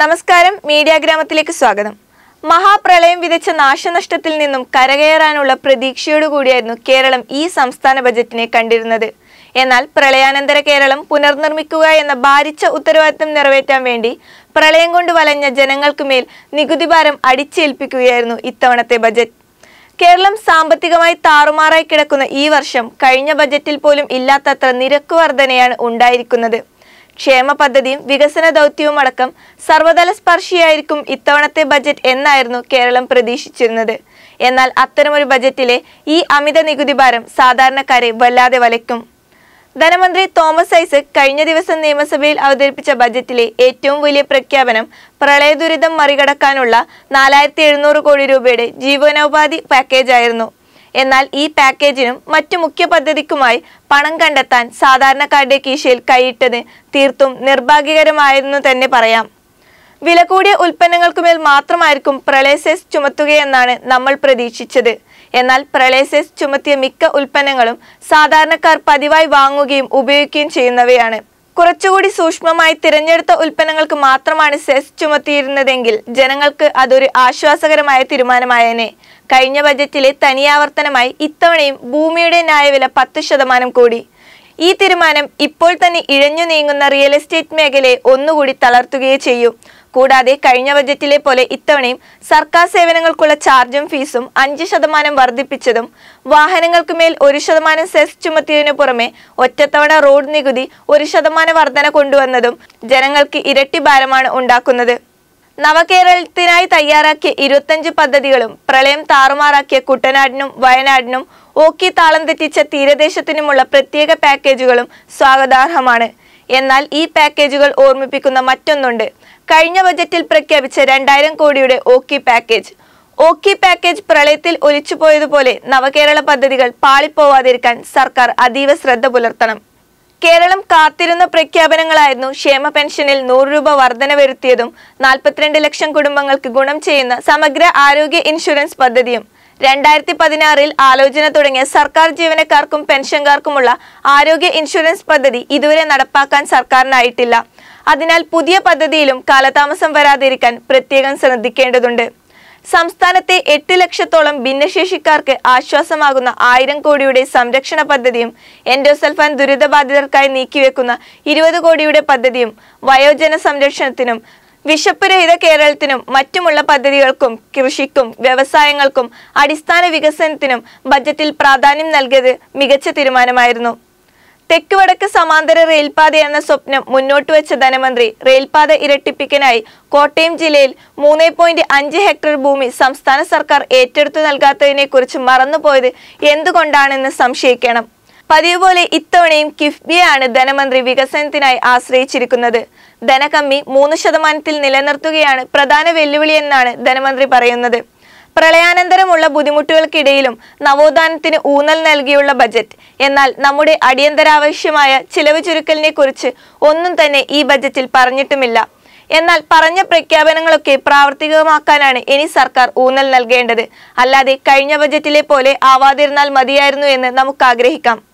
നമസ്കാരം മീഡിയ ഗ്രാമത്തിലേക്ക് സ്വാഗതം. മഹാപ്രളയം വിതച്ച നാശനഷ്ടത്തിൽ നിന്നും കരകയറാനുള്ള പ്രതീക്ഷയോടുകൂടിയായിരുന്നു കേരളം ഈ സംസ്ഥാന ബജറ്റിനെ കണ്ടിരുന്നത്. എന്നാൽ പ്രളയാനന്തര കേരളം പുനർനിർമ്മിക്കുക എന്ന ഭാരിച്ച ഉത്തരവാദിത്തം നിറവേറ്റാൻ വേണ്ടി പ്രളയം കൊണ്ട് വലഞ്ഞ ജനങ്ങൾക്ക് മേൽ നികുതി ഭാരം അടിച്ചേൽപ്പിക്കുകയായിരുന്നു ഇത്തവണത്തെ ബജറ്റ്. കേരളം സാമ്പത്തികമായി താറുമാറായി കിടക്കുന്ന ഈ വർഷം കഴിഞ്ഞ ബജറ്റിൽ പോലും ഇല്ലാത്തത്ര നിരക്ക് വർധനയാണ് ഉണ്ടായിരിക്കുന്നത്. ക്ഷേമ പദ്ധതിയും വികസന ദൗത്യവും അടക്കം സർവതല സ്പർശിയായിരിക്കും ഇത്തവണത്തെ ബജറ്റ് എന്നായിരുന്നു കേരളം പ്രതീക്ഷിച്ചിരുന്നത്. എന്നാൽ അത്തരമൊരു ബജറ്റിലെ ഈ അമിത നികുതി ഭാരം സാധാരണക്കാരെ വല്ലാതെ വലയ്ക്കും. ധനമന്ത്രി തോമസ് ഐസക് കഴിഞ്ഞ ദിവസം നിയമസഭയിൽ അവതരിപ്പിച്ച ബജറ്റിലെ ഏറ്റവും വലിയ പ്രഖ്യാപനം പ്രളയ ദുരിതം മറികടക്കാനുള്ള നാലായിരത്തി എഴുന്നൂറ് കോടി രൂപയുടെ ജീവനോപാധി പാക്കേജായിരുന്നു എന്നാൽ ഈ പാക്കേജിനും മറ്റു മുഖ്യ പദ്ധതിക്കുമായി പണം കണ്ടെത്താൻ സാധാരണക്കാരുടെ കീശയിൽ കൈയിട്ടത് തീർത്തും നിർഭാഗ്യകരമായിരുന്നു തന്നെ പറയാം. വില കൂടിയ ഉൽപ്പന്നങ്ങൾക്കുമേൽ മാത്രമായിരിക്കും പ്രളയ സെസ് ചുമത്തുകയെന്നാണ് നമ്മൾ പ്രതീക്ഷിച്ചത്. എന്നാൽ പ്രളയ സെസ് ചുമത്തിയ മിക്ക ഉൽപ്പന്നങ്ങളും സാധാരണക്കാർ പതിവായി വാങ്ങുകയും ഉപയോഗിക്കുകയും ചെയ്യുന്നവയാണ്. കുറച്ചുകൂടി സൂക്ഷ്മമായി തിരഞ്ഞെടുത്ത ഉൽപ്പന്നങ്ങൾക്ക് മാത്രമാണ് സെസ് ചുമത്തിയിരുന്നതെങ്കിൽ ജനങ്ങൾക്ക് അതൊരു ആശ്വാസകരമായ തീരുമാനമായേനെ. കഴിഞ്ഞ ബജറ്റിലെ തനിയാവർത്തനമായി ഇത്തവണയും ഭൂമിയുടെ ന്യായവില പത്ത് ശതമാനം കൂടി. ഈ തീരുമാനം ഇപ്പോൾ തന്നെ ഇഴഞ്ഞു നീങ്ങുന്ന റിയൽ എസ്റ്റേറ്റ് മേഖലയെ ഒന്നുകൂടി തളർത്തുകയേ ചെയ്യൂ. കൂടാതെ കഴിഞ്ഞ ബജറ്റിലെ പോലെ ഇത്തവണയും സർക്കാർ സേവനങ്ങൾക്കുള്ള ചാർജും ഫീസും അഞ്ച് ശതമാനം വർദ്ധിപ്പിച്ചതും വാഹനങ്ങൾക്ക് മേൽ ഒരു ശതമാനം സെസ് ചുമത്തിയതിനു പുറമെ ഒറ്റത്തവണ റോഡ് നികുതി ഒരു ശതമാനം വർധന കൊണ്ടുവന്നതും ജനങ്ങൾക്ക് ഇരട്ടി ഭാരമാണ് ഉണ്ടാക്കുന്നത്. നവകേരളത്തിനായി തയ്യാറാക്കിയ ഇരുപത്തഞ്ച് പദ്ധതികളും പ്രളയം താറുമാറാക്കിയ കുട്ടനാടിനും വയനാടിനും ഓക്കി താളം തെറ്റിച്ച തീരദേശത്തിനുമുള്ള പ്രത്യേക പാക്കേജുകളും സ്വാഗതാർഹമാണ്. എന്നാൽ ഈ പാക്കേജുകൾ ഓർമ്മിപ്പിക്കുന്ന മറ്റൊന്നുണ്ട്. കഴിഞ്ഞ ബജറ്റിൽ പ്രഖ്യാപിച്ച രണ്ടായിരം കോടിയുടെ ഓക്കി പാക്കേജ് ഓക്കി പാക്കേജ് പ്രളയത്തിൽ ഒലിച്ചുപോയതുപോലെ നവകേരള പദ്ധതികൾ പാളിപ്പോവാതിരിക്കാൻ സർക്കാർ അതീവ ശ്രദ്ധ പുലർത്തണം. കേരളം കാത്തിരുന്ന പ്രഖ്യാപനങ്ങളായിരുന്നു ക്ഷേമ പെൻഷനിൽ നൂറ് രൂപ വർധന വരുത്തിയതും നാൽപ്പത്തിരണ്ട് ലക്ഷം കുടുംബങ്ങൾക്ക് ഗുണം ചെയ്യുന്ന സമഗ്ര ആരോഗ്യ ഇൻഷുറൻസ് പദ്ധതിയും. രണ്ടായിരത്തി പതിനാറിൽ ആലോചന തുടങ്ങിയ സർക്കാർ ജീവനക്കാർക്കും പെൻഷൻകാർക്കുമുള്ള ആരോഗ്യ ഇൻഷുറൻസ് പദ്ധതി ഇതുവരെ നടപ്പാക്കാൻ സർക്കാരിനായിട്ടില്ല. അതിനാൽ പുതിയ പദ്ധതിയിലും കാലതാമസം വരാതിരിക്കാൻ പ്രത്യേകം ശ്രദ്ധിക്കേണ്ടതുണ്ട്. സംസ്ഥാനത്തെ എട്ട് ലക്ഷത്തോളം ഭിന്നശേഷിക്കാർക്ക് ആശ്വാസമാകുന്ന ആയിരം കോടിയുടെ സംരക്ഷണ പദ്ധതിയും എൻഡോസൽഫാൻ ദുരിതബാധിതർക്കായി നീക്കിവെക്കുന്ന ഇരുപത് കോടിയുടെ പദ്ധതിയും വയോജന സംരക്ഷണത്തിനും വിശപ്പുരഹിത കേരളത്തിനും മറ്റുമുള്ള പദ്ധതികൾക്കും കൃഷിക്കും വ്യവസായങ്ങൾക്കും അടിസ്ഥാന വികസനത്തിനും ബജറ്റിൽ പ്രാധാന്യം നൽകിയത് മികച്ച തീരുമാനമായിരുന്നു. തെക്ക് വടക്ക് സമാന്തര റെയിൽപാത എന്ന സ്വപ്നം. മുന്നോട്ട് വെച്ച ധനമന്ത്രി റെയിൽപാത ഇരട്ടിപ്പിക്കനായി കോട്ടയം ജില്ലയിൽ മൂന്ന് പോയിന്റ് അഞ്ച് ഹെക്ടർ ഭൂമി സംസ്ഥാന സർക്കാർ ഏറ്റെടുത്തു നൽകാത്തതിനെ കുറിച്ച് മറന്നുപോയത് എന്തുകൊണ്ടാണെന്ന് സംശയിക്കണം. പതിവ് പോലെ ഇത്തവണയും കിഫ്ബിയാണ് ധനമന്ത്രി വികസനത്തിനായി ആശ്രയിച്ചിരിക്കുന്നത്. ധനകമ്മി മൂന്ന് ശതമാനത്തിൽ നിലനിർത്തുകയാണ് പ്രധാന വെല്ലുവിളിയെന്നാണ് ധനമന്ത്രി പറയുന്നത്. പ്രളയാനന്തരമുള്ള ബുദ്ധിമുട്ടുകൾക്കിടയിലും നവോത്ഥാനത്തിന് ഊന്നൽ നൽകിയുള്ള ബജറ്റ്. എന്നാൽ നമ്മുടെ അടിയന്തരാവശ്യമായ ചിലവ് ചുരുക്കലിനെ കുറിച്ച് ഒന്നും തന്നെ ഈ ബജറ്റിൽ പറഞ്ഞിട്ടുമില്ല. എന്നാൽ പറഞ്ഞ പ്രഖ്യാപനങ്ങളൊക്കെ പ്രാവർത്തികമാക്കാനാണ് ഇനി സർക്കാർ ഊന്നൽ നൽകേണ്ടത്. അല്ലാതെ കഴിഞ്ഞ ബജറ്റിലെ പോലെ ആവാതിരുന്നാൽ മതിയായിരുന്നു എന്ന് നമുക്ക് ആഗ്രഹിക്കാം